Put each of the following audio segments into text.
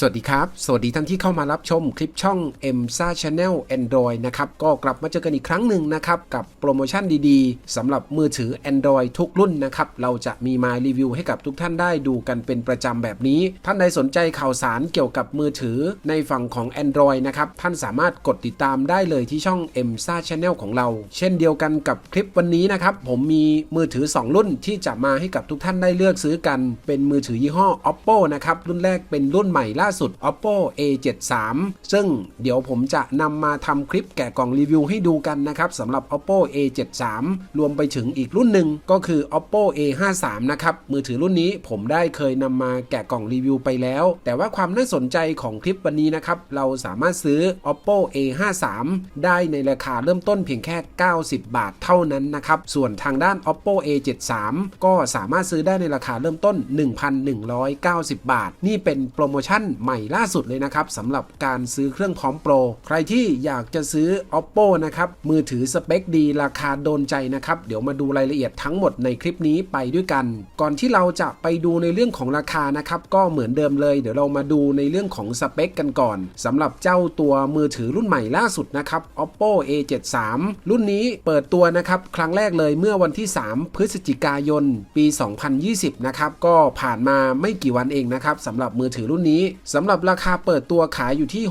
สวัสดีครับ สวัสดีท่านที่เข้ามารับชมคลิปช่อง m s a Channel Android นะครับ ก็กลับมาเจอกันอีกครั้งหนึ่งนะครับ กับโปรโมชั่นดีๆสำหรับมือถือ Android ทุกรุ่นนะครับ เราจะมีมารีวิวให้กับทุกท่านได้ดูกันเป็นประจำแบบนี้ ท่านใดสนใจข่าวสารเกี่ยวกับมือถือในฝั่งของ Android นะครับ ท่านสามารถกดติดตามได้เลยที่ช่อง m s a Channel ของเรา เช่นเดียวกันกับคลิปวันนี้นะครับ ผมมีมือถือ 2 รุ่นที่จะมาให้กับทุกท่านได้เลือกซื้อกัน เป็นมือถือยี่ห้อ Oppo นะครับ รุ่นแรกเป็นรุ่นใหม่ล่าาสุด Oppo A73 ซึ่งเดี๋ยวผมจะนำมาทำคลิปแกะกล่องรีวิวให้ดูกันนะครับสำหรับ Oppo A73 รวมไปถึงอีกรุ่นหนึ่งก็คือ Oppo A53 นะครับ มือถือรุ่นนี้ผมได้เคยนำมาแกะกล่องรีวิวไปแล้ว แต่ว่าความน่าสนใจของคลิปวันนี้นะครับ เราสามารถซื้อ Oppo A53 ได้ในราคาเริ่มต้นเพียงแค่ 90 บาทเท่านั้นนะครับ ส่วนทางด้าน Oppo A73 ก็สามารถซื้อได้ในราคาเริ่มต้น 1,190 บาท นี่เป็นโปรโมชั่นใหม่ล่าสุดเลยนะครับสำหรับการซื้อเครื่องพร้อมโปร ใครที่อยากจะซื้อ Oppo นะครับมือถือสเปคดีราคาโดนใจนะครับเดี๋ยวมาดูรายละเอียดทั้งหมดในคลิปนี้ไปด้วยกัน ก่อนที่เราจะไปดูในเรื่องของราคานะครับก็เหมือนเดิมเลย เดี๋ยวเรามาดูในเรื่องของสเปคกันก่อนสำหรับเจ้าตัวมือถือรุ่นใหม่ล่าสุดนะครับ Oppo A73 รุ่นนี้เปิดตัวนะครับครั้งแรกเลยเมื่อวันที่ 3 พฤศจิกายน ปี 2020 นะครับก็ผ่านมาไม่กี่วันเองนะครับสำหรับมือถือรุ่นนี้สำหรับราคาเปิดตัวขายอยู่ที่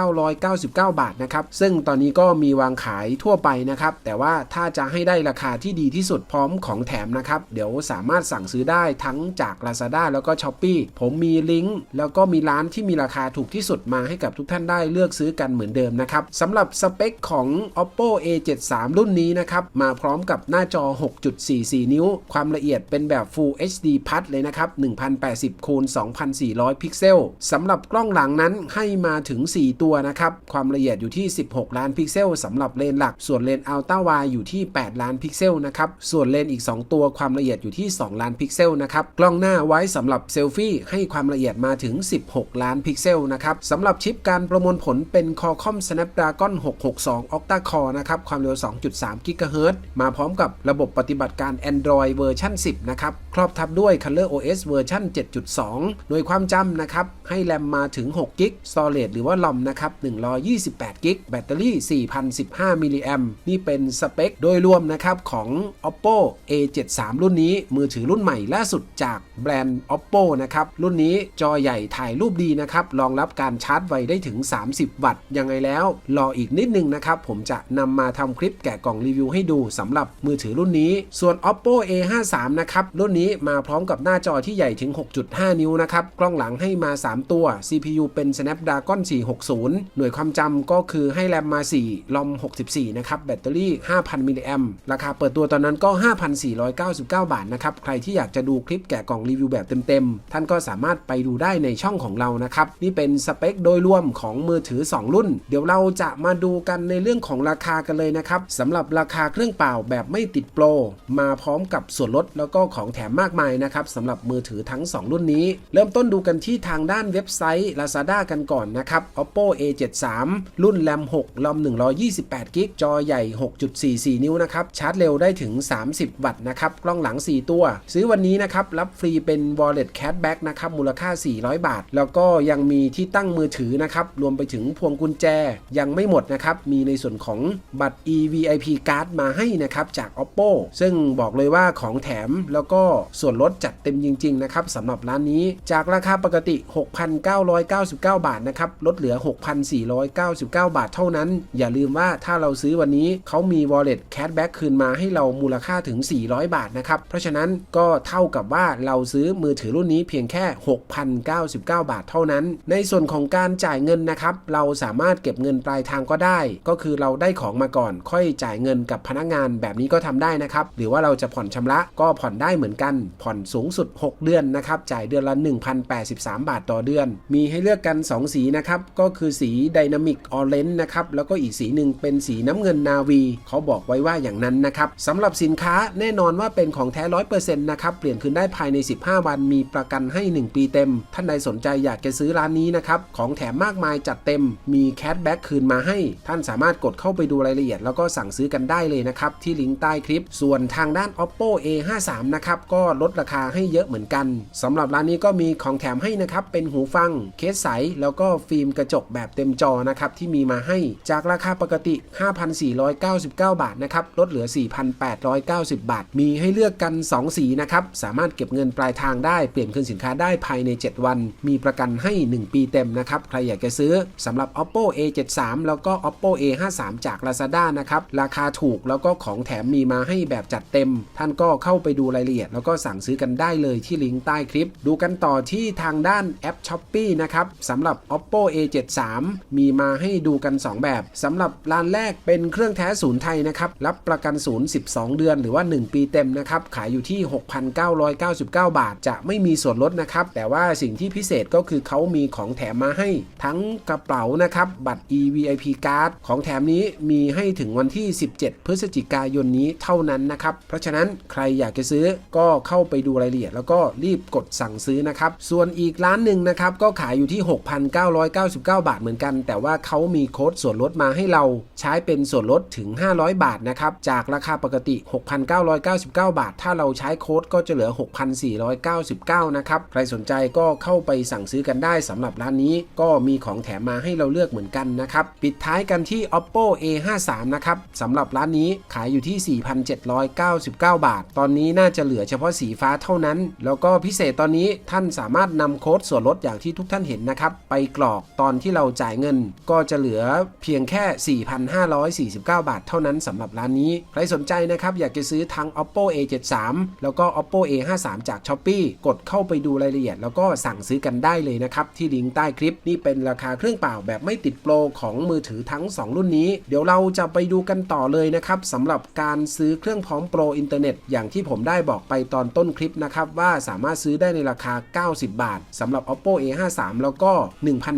6,999 บาทนะครับ ซึ่งตอนนี้ก็มีวางขายทั่วไปนะครับ แต่ว่าถ้าจะให้ได้ราคาที่ดีที่สุดพร้อมของแถมนะครับ เดี๋ยวสามารถสั่งซื้อได้ทั้งจาก Lazada แล้วก็ s h อ p e e ผมมีลิงก์แล้วก็มีร้านที่มีราคาถูกที่สุดมาให้กับทุกท่านได้เลือกซื้อกันเหมือนเดิมนะครับสำหรับสเปคของ Oppo A73 รุ่นนี้นะครับ มาพร้อมกับหน้าจอ 6.44 นิ้ว ความละเอียดเป็นแบบ Full HD Plus เลยนะครับ 1080คูณ2400 พิกเซลสำหรับกล้องหลังนั้นให้มาถึง 4 ตัวนะครับ ความละเอียดอยู่ที่ 16 ล้านพิกเซลสำหรับเลนหลัก ส่วนเลนอัลต้าวายอยู่ที่ 8 ล้านพิกเซลนะครับ ส่วนเลนอีก 2 ตัวความละเอียดอยู่ที่ 2 ล้านพิกเซลนะครับ กล้องหน้าไว้สำหรับเซลฟี่ให้ความละเอียดมาถึง 16 ล้านพิกเซลนะครับสำหรับชิปการประมวลผลเป็น Qualcomm Snapdragon 662 Octa Core นะครับ ความเร็ว 2.3 GHz มาพร้อมกับระบบปฏิบัติการ Android เวอร์ชัน10 นะครับ ครอบทับด้วย Color OS เวอร์ชัน7.2โดยความจำนะครับให้แรมมาถึง6 g b Storage หรือว่า LOM นะครับ128 g b แบตเตอรี่ 4,015มิลลิแอมนี่เป็นสเปคโดยรวมนะครับของ Oppo A73 รุ่นนี้มือถือรุ่นใหม่ล่าสุดจากแบรนด์ Oppo นะครับรุ่นนี้จอใหญ่ถ่ายรูปดีนะครับรองรับการชาร์จไวได้ถึง 30 วัตต์ยังไงแล้ว รออีกนิดนึงนะครับ ผมจะนำมาทำคลิปแกะกล่องรีวิวให้ดูสำหรับมือถือรุ่นนี้ ส่วน Oppo A53 นะครับรุ่นนี้มาพร้อมกับหน้าจอที่ใหญ่ถึง 6.5 นิ้วนะครับกล้องหลังให้มา 3ตัว CPU เป็น Snapdragon 460 หน่วยความจำก็คือให้แรมมา 4 ลอม 64 นะครับ แบตเตอรี่ 5,000 มิลลิแอมราคาเปิดตัวตอนนั้นก็ 5,499 บาทนะครับ ใครที่อยากจะดูคลิปแกะกล่องรีวิวแบบเต็มๆ ท่านก็สามารถไปดูได้ในช่องของเรานะครับ นี่เป็นสเปคโดยรวมของมือถือ 2 รุ่น เดี๋ยวเราจะมาดูกันในเรื่องของราคากันเลยนะครับสำหรับราคาเครื่องเปล่าแบบไม่ติดโปรมาพร้อมกับส่วนลดแล้วก็ของแถมมากมายนะครับสำหรับมือถือทั้ง 2 รุ่นนี้ เริ่มต้นดูกันที่ทางด้านเว็บไซต์ Lazada กันก่อนนะครับ Oppo A73 รุ่นแรม6ลอม128กิกจอใหญ่ 6.44 นิ้วนะครับ ชาร์จเร็วได้ถึง 30 วัตต์นะครับ กล้องหลัง 4 ตัว ซื้อวันนี้นะครับ รับฟรีเป็น Wallet Cashback นะครับ มูลค่า 400 บาท แล้วก็ยังมีที่ตั้งมือถือนะครับ รวมไปถึงพวงกุญแจ ยังไม่หมดนะครับ มีในส่วนของบัตร EVIP Card มาให้นะครับ จาก Oppo ซึ่งบอกเลยว่าของแถมแล้วก็ส่วนลดจัดเต็มจริงๆนะครับสำหรับร้านนี้ จากราคาปกติ 6 6,999 บาทนะครับ ลดเหลือ 6,499 บาทเท่านั้น อย่าลืมว่าถ้าเราซื้อวันนี้เขามี Wallet Cashback คืนมาให้เรามูลค่าถึง 400 บาทนะครับ เพราะฉะนั้นก็เท่ากับว่าเราซื้อมือถือรุ่นนี้เพียงแค่ 6,099 บาทเท่านั้น ในส่วนของการจ่ายเงินนะครับ เราสามารถเก็บเงินปลายทางก็ได้ ก็คือเราได้ของมาก่อน ค่อยจ่ายเงินกับพนักงานแบบนี้ก็ทำได้นะครับ หรือว่าเราจะผ่อนชำระก็ผ่อนได้เหมือนกัน ผ่อนสูงสุด 6 เดือนนะครับ จ่ายเดือนละ 1,083 บาทต่อเดือน มีให้เลือกกัน 2 สีนะครับ ก็คือสี Dynamic Orange นะครับ แล้วก็อีกสีหนึ่งเป็นสีน้ำเงินนาวี เขาบอกไว้ว่าอย่างนั้นนะครับสำหรับสินค้าแน่นอนว่าเป็นของแท้ 100%นะครับ เปลี่ยนคืนได้ภายใน 15 วัน มีประกันให้ 1 ปีเต็ม ท่านใดสนใจอยากจะซื้อร้านนี้นะครับ ของแถมมากมายจัดเต็ม มีแคชแบ็กคืนมาให้ ท่านสามารถกดเข้าไปดูรายละเอียด แล้วก็สั่งซื้อกันได้เลยนะครับ ที่ลิงก์ใต้คลิป ส่วนทางด้าน oppo a53 นะครับ ก็ลดราคาให้เยอะเหมือนกันสำหรับร้านนี้ก็มีของแถมให้นะครับ เป็นหูฟัง เคสใส แล้วก็ฟิล์มกระจกแบบเต็มจอนะครับที่มีมาให้จากราคาปกติ 5,499 บาทนะครับลดเหลือ 4,890 บาท มีให้เลือกกัน 2 สีนะครับสามารถเก็บเงินปลายทางได้เปลี่ยนคืนสินค้าได้ภายใน 7 วัน มีประกันให้ 1 ปีเต็มนะครับใครอยากจะซื้อสำหรับ oppo a73 แล้วก็ oppo a53 จาก lazada นะครับราคาถูกแล้วก็ของแถมมีมาให้แบบจัดเต็ม ท่านก็เข้าไปดูรายละเอียด แล้วก็สั่งซื้อกันได้เลยที่ลิงก์ใต้คลิป ดูกันต่อที่ทางด้านแอป s h อ p e e นะครับสำหรับ oppo a73 มีมาให้ดูกัน 2 แบบสำหรับร้านแรกเป็นเครื่องแท้ศูนย์ไทยนะครับรับประกันศูนย์12 เดือนหรือว่า 1 ปีเต็มนะครับขายอยู่ที่ 6,999 บาท จะไม่มีส่วนลดนะครับแต่ว่าสิ่งที่พิเศษก็คือเขามีของแถมมาให้ ทั้งกระเป๋านะครับบัตร EVIP card ของแถมนี้มีให้ถึงวันที่ 17 พฤศจิกายนนี้เท่านั้นนะครับเพราะฉะนั้นใครอยากจะซื้อก็เข้าไปดูรายละเอียด แล้วก็รีบกดสั่งซื้อนะครับส่วนอีกร้านหนึ่งนะนะครับก็ขายอยู่ที่ 6,999 บาทเหมือนกัน แต่ว่าเขามีโค้ดส่วนลดมาให้เราใช้เป็นส่วนลดถึง 500 บาทนะครับจากราคาปกติ 6,999 บาท ถ้าเราใช้โค้ดก็จะเหลือ 6,499 นะครับใครสนใจก็เข้าไปสั่งซื้อกันได้สำหรับร้านนี้ ก็มีของแถมมาให้เราเลือกเหมือนกันนะครับปิดท้ายกันที่ oppo a53 นะครับสำหรับร้านนี้ขายอยู่ที่ 4,799 บาท ตอนนี้น่าจะเหลือเฉพาะสีฟ้าเท่านั้น แล้วก็พิเศษตอนนี้ท่านสามารถนำโค้ดส่วนลดอย่างที่ทุกท่านเห็นนะครับ ไปกรอกตอนที่เราจ่ายเงิน ก็จะเหลือเพียงแค่ 4,549 บาท เท่านั้นสำหรับร้านนี้ ใครสนใจนะครับ อยากจะซื้อทั้ง oppo a73 แล้วก็ oppo a53 จาก shopee กดเข้าไปดูรายละเอียด แล้วก็สั่งซื้อกันได้เลยนะครับ ที่ลิงก์ใต้คลิปนี่เป็นราคาเครื่องเปล่าแบบไม่ติดโปรของมือถือทั้ง 2 รุ่นนี้ เดี๋ยวเราจะไปดูกันต่อเลยนะครับสำหรับการซื้อเครื่องพร้อมโปรอินเทอร์เน็ตอย่างที่ผมได้บอกไปตอนต้นคลิปนะครับว่าสามารถซื้อได้ในราคา 90 บาทสำหรับ oppo OPPO a53 แล้วก็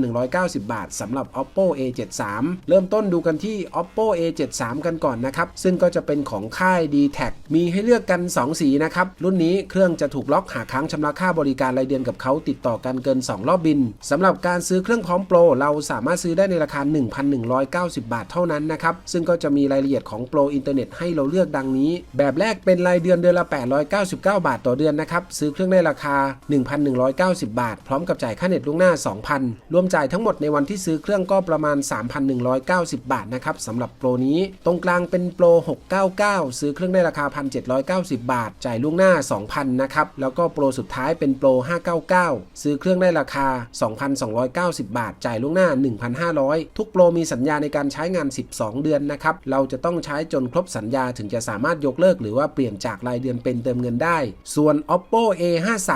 1,190 บาทสำหรับ oppo a73 เริ่มต้นดูกันที่ oppo a73 กันก่อนนะครับ ซึ่งก็จะเป็นของค่าย d t แทมีให้เลือกกัน 2 สีนะครับ รุ่นนี้เครื่องจะถูกล็อกหากค้างชำระค่าบริการรายเดือนกับเขาติดต่อกันเกิน 2 รอบบินสำหรับการซื้อเครื่องพร้อมโปร เราสามารถซื้อได้ในราคา 1,190 บาทเท่านั้นนะครับ ซึ่งก็จะมีรายละเอียดของโปรอินเทอร์เน็ตให้เราเลือกดังนี้ แบบแรกเป็นรายเดือนเดือนละ 899 บาทต่อเดือนนะครับซื้อเครื่องได้ราคา 1,190 บาท พร้อมกับจ่ายค่าเน็ตล่วงหน้า 2,000 รวมจ่ายทั้งหมดในวันที่ซื้อเครื่องก็ประมาณ 3,190 บาทนะครับสำหรับโปรนี้ ตรงกลางเป็นโปร 699 ซื้อเครื่องได้ราคา 1,790 บาท จ่ายล่วงหน้า 2,000 นะครับ แล้วก็โปรสุดท้ายเป็นโปร 599 ซื้อเครื่องได้ราคา 2,290 บาท จ่ายล่วงหน้า 1,500 ทุกโปรมีสัญญาในการใช้งาน 12 เดือนนะครับ เราจะต้องใช้จนครบสัญญาถึงจะสามารถยกเลิกหรือว่าเปลี่ยนจากรายเดือนเป็นเติมเงินได้ ส่วน oppo a53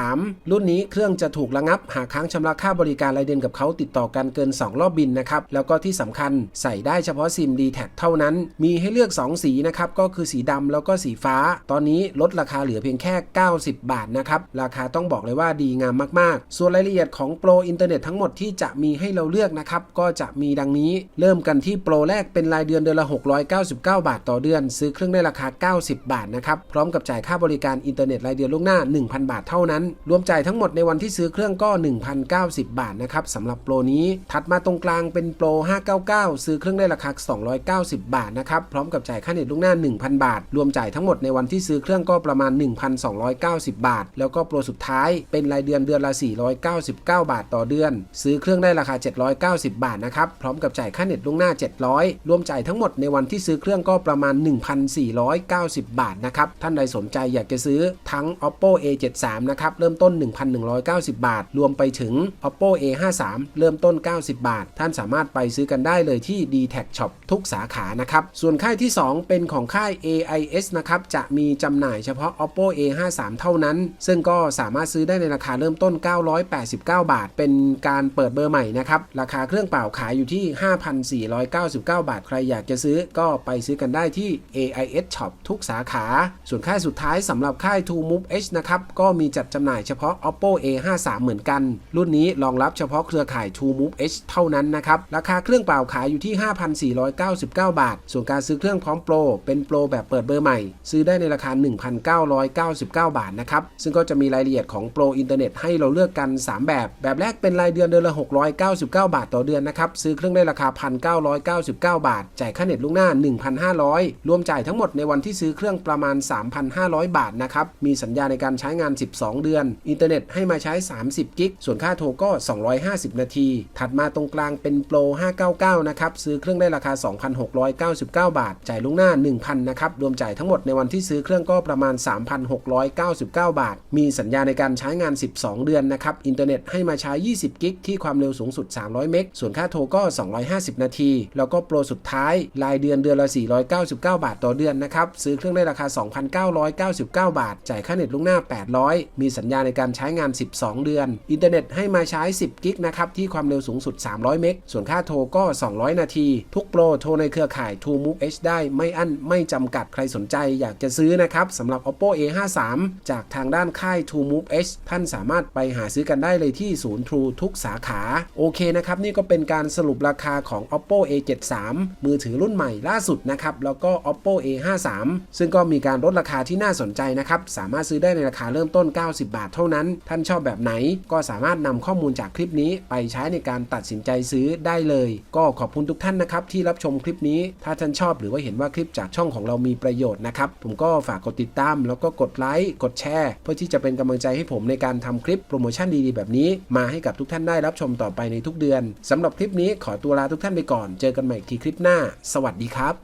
รุ่นนี้เครื่องจะถูกระงับหากค้างชำระค่าบริการรายเดือนกับเขาติดต่อกันเกิน 2 รอบบินนะครับ แล้วก็ที่สำคัญใส่ได้เฉพาะซิม d t แทเท่านั้น มีให้เลือก 2 สีนะครับ ก็คือสีดำแล้วก็สีฟ้า ตอนนี้ลดราคาเหลือเพียงแค่ 90 บาทนะครับ ราคาต้องบอกเลยว่าดีงามมากๆ ส่วนรายละเอียดของโปรอินเทอร์เน็ตทั้งหมดที่จะมีให้เราเลือกนะครับ ก็จะมีดังนี้ เริ่มกันที่โปรแรกเป็นรายเดือนเดือนละ 699 บาทต่อเดือน ซื้อเครื่องได้ราคา 90 บาทนะครับ พร้อมกับจ่ายค่าบริการอินเทอร์เน็ตรายเดือนล่วงหน้า 1,000 บาทเท่านั้น รวมจ่ายทั้งหมดในวันที่ซื้อเครื่องก็1,090 บาทนะครับสำหรับโปรนี้ ถัดมาตรงกลางเป็นโปร 599 ซื้อเครื่องได้ราคา 290 บาทนะครับ พร้อมกับจ่ายค่าเน็ตล่วงหน้า 1,000 บาท รวมจ่ายทั้งหมดในวันที่ซื้อเครื่องก็ประมาณ 1,290 บาท แล้วก็โปรสุดท้ายเป็นรายเดือนเดือนละ 499 บาทต่อเดือน ซื้อเครื่องได้ราคา 790 บาทนะครับ พร้อมกับจ่ายค่าเน็ตล่วงหน้า 700 รวมจ่ายทั้งหมดในวันที่ซื้อเครื่องก็ประมาณ 1,490 บาทนะครับ ท่านใดสนใจอยากจะซื้อทั้ง oppo a73 นะครับ เริ่มต้น 1,190 บาท รวมไปถึง oppo a53 เริ่มต้น 90 บาท ท่านสามารถไปซื้อกันได้เลยที่ d t a c Shop ทุกสาขานะครับ ส่วนค่ายที่ 2 เป็นของค่าย AIS นะครับ จะมีจำหน่ายเฉพาะ oppo a53 เท่านั้น ซึ่งก็สามารถซื้อได้ในราคาเริ่มต้น 989 บาท เป็นการเปิดเบอร์ใหม่นะครับ ราคาเครื่องเปล่าขายอยู่ที่ 5,499 บาท ใครอยากจะซื้อก็ไปซื้อกันได้ที่ AIS Shop ทุกสาขา ส่วนค่ายสุดท้ายสำหรับค่าย True Move H นะครับ ก็มีจัดจำหน่ายเฉพาะ oppo a53 เหมือนกันรุ่นนี้รองรับเฉพาะเครือข่าย True Move H เท่านั้นนะครับ ราคาเครื่องเปล่าขายอยู่ที่ 5,499 บาท ส่วนการซื้อเครื่องพร้อมโปร เป็นโปรแบบเปิดเบอร์ใหม่ ซื้อได้ในราคา 1,999 บาทนะครับ ซึ่งก็จะมีรายละเอียดของโปรอินเทอร์เน็ตให้เราเลือกกัน 3 แบบ แบบแรกเป็นรายเดือนเดือนละ 699 บาทต่อเดือนนะครับ ซื้อเครื่องได้ราคา 1,999 บาท จ่ายค่าเน็ตล่วงหน้า 1,500 รวมจ่ายทั้งหมดในวันที่ซื้อเครื่องประมาณ 3,500 บาทนะครับ มีสัญญาในการใช้งาน 12 เดือน อินเทอร์เน็ตให้มาใช้ 30 กิกส่วนค่าโทรก็ 250 นาที ถัดมาตรงกลางเป็นโปร 599 นะครับ ซื้อเครื่องได้ราคา 2,699 บาท จ่ายล่วงหน้า 1,000 นะครับ รวมจ่ายทั้งหมดในวันที่ซื้อเครื่องก็ประมาณ 3,699 บาท มีสัญญาในการใช้งาน 12 เดือนนะครับ อินเทอร์เน็ตให้มาใช้ 20 กิกที่ความเร็วสูงสุด 300 เมก ส่วนค่าโทรก็ 250 นาที แล้วก็โปรสุดท้าย รายเดือนเดือนละ 499 บาทต่อเดือนนะครับ ซื้อเครื่องได้ราคา 2,999 บาท จ่ายค่าเน็ตล่วงหน้า 800 มีสัญญาในการใช้งาน 12 เดือน อินเทอร์เน็ตให้มาใช้ 10 กิกนะครับที่ความเร็วสูงสุด 300 เมก ส่วนค่าโทรก็ 200 นาที ทุกโปรโทรในเครือข่าย True Move H ได้ไม่อั้นไม่จำกัดใครสนใจอยากจะซื้อนะครับสำหรับ Oppo A53 จากทางด้านค่าย True Move H ท่านสามารถไปหาซื้อกันได้เลยที่ศูนย์ True ทุกสาขาโอเคนะครับนี่ก็เป็นการสรุปราคาของ Oppo A73 มือถือรุ่นใหม่ล่าสุดนะครับแล้วก็ Oppo A53 ซึ่งก็มีการลดราคาที่น่าสนใจนะครับสามารถซื้อได้ในราคาเริ่มต้น 90 บาทเท่านั้น ท่านชอบแบบไหนก็สามารถนำข้อมูลจากคลิปนี้ไปใช้ในการตัดสินใจซื้อได้เลย ก็ขอบคุณทุกท่านนะครับที่รับชมคลิปนี้ ถ้าท่านชอบหรือว่าเห็นว่าคลิปจากช่องของเรามีประโยชน์นะครับ ผมก็ฝากกดติดตาม แล้วก็กดไลค์กดแชร์ เพื่อที่จะเป็นกำลังใจให้ผมในการทำคลิปโปรโมชั่นดีๆ แบบนี้ มาให้กับทุกท่านได้รับชมต่อไปในทุกเดือนสำหรับคลิปนี้ขอตัวลาทุกท่านไปก่อน เจอกันใหม่อีกทีคลิปหน้า สวัสดีครับ